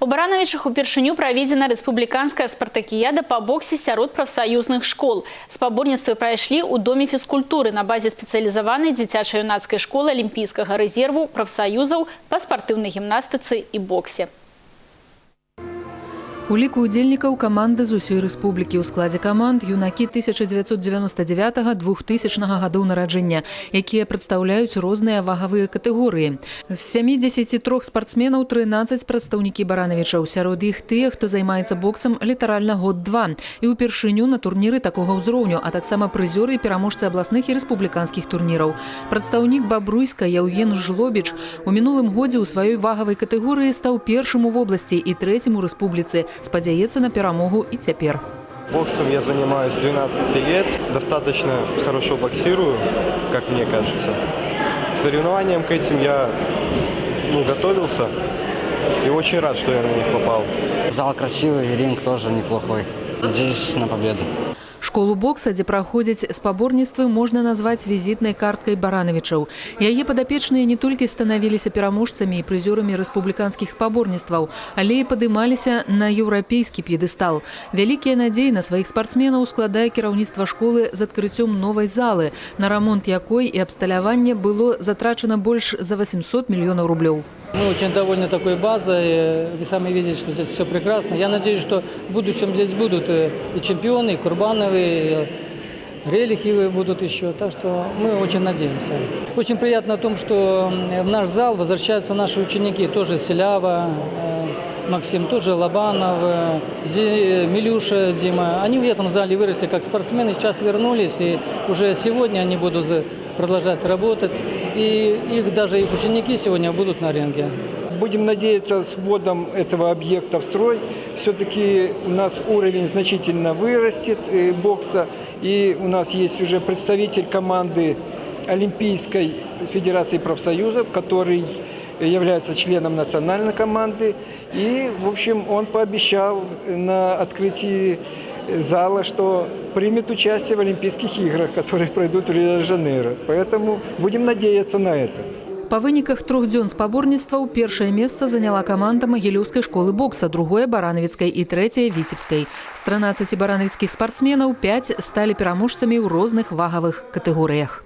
У Барановичах упершыню праведзена рэспубліканская спартакіяда па боксе сярод прафсаюзных школ. Спаборніцтвы прайшлі ў доме фізкультуры на базе спецыялізаванай дзіцяча-юнацкай школы алімпійскага рэзерву прафсаюзаў па спартыўнай гімнастыцы і боксе. У ліку удзельнікаў каманды з усёй рэспублікі ў складзе каманд юнакі 1999-2000 гадоў нараджэння, якія прадстаўляюць розныя вагавыя катэгорыі. З 73 спартсменаў 13 прадстаўнікі баранавічаў, сярод іх тыя, хто займаецца боксам літаральна год-два і ўпершыню на турніры такога ўзроўню, а таксама прызёры і пераможцы абласных і рэспубліканскіх турніраў. Прадстаўнік бабруйска Яўген Жлобіч у мінулым годзе ў сваёй вагавай катэгорыі стаў першым у вобласці і трэцім у рэспубліцы спадзяецца на перамогу і цяпер. Боксом я занимаюсь 12 лет, достаточно хорошо боксирую, как мне кажется. К соревнованиям к этим я ну, готовился и очень рад, что я на них попал. Зал красивый, ринг тоже неплохой. Надеюсь на победу. Школу бокса, дзе праходзяць спаборніцтвы, можна назваць візітнай карткай баранавічаў. Яе падапечныя не толькі станавіліся пераможцамі і прызёрамі рэспубліканскіх спаборніцтваў, але і падымаліся на еўрапейскі п'едэстал. Вялікія надзеі на сваіх спартсменаў складае кіраўніцтва школы з адкрыццём новай залы, на рамонт якой і абсталяванне было затрачана больш за 800 мільёнаў рублёў. Мы очень довольны такой базой. Вы сами видите, что здесь все прекрасно. Я надеюсь, что в будущем здесь будут и и чемпионы, и Курбановы, и Релихивы будут еще. Так что мы очень надеемся. Очень приятно о том, что в наш зал возвращаются наши ученики. Тоже Селява, э, Максим, тоже Лобанов, э, Зи- Милюша, Дима. Они в этом зале выросли как спортсмены, сейчас вернулись. И уже сегодня они будут продолжать работать. И их даже их ученики сегодня будут на ринге. Будем надеяться, с вводом этого объекта в строй все-таки у нас уровень значительно вырастет э, бокса. И у нас есть уже представитель команды Олимпийской Федерации профсоюзов, который является членом национальной команды. И, в общем, он пообещал на открытии зала, что примет участие в Олимпийских играх, которые пройдут в Рио-де-Жанейро. Поэтому будем надеяться на это. Па выніках трох дзён спаборніцтваў першае месца заняла каманда магілёўскай школы бокса, другое баранавіцкай і трэцяе віцебскай. З 13 баранавіцкіх спартсменаў 5 сталі пераможцамі ў розных вагавых катэгорыях.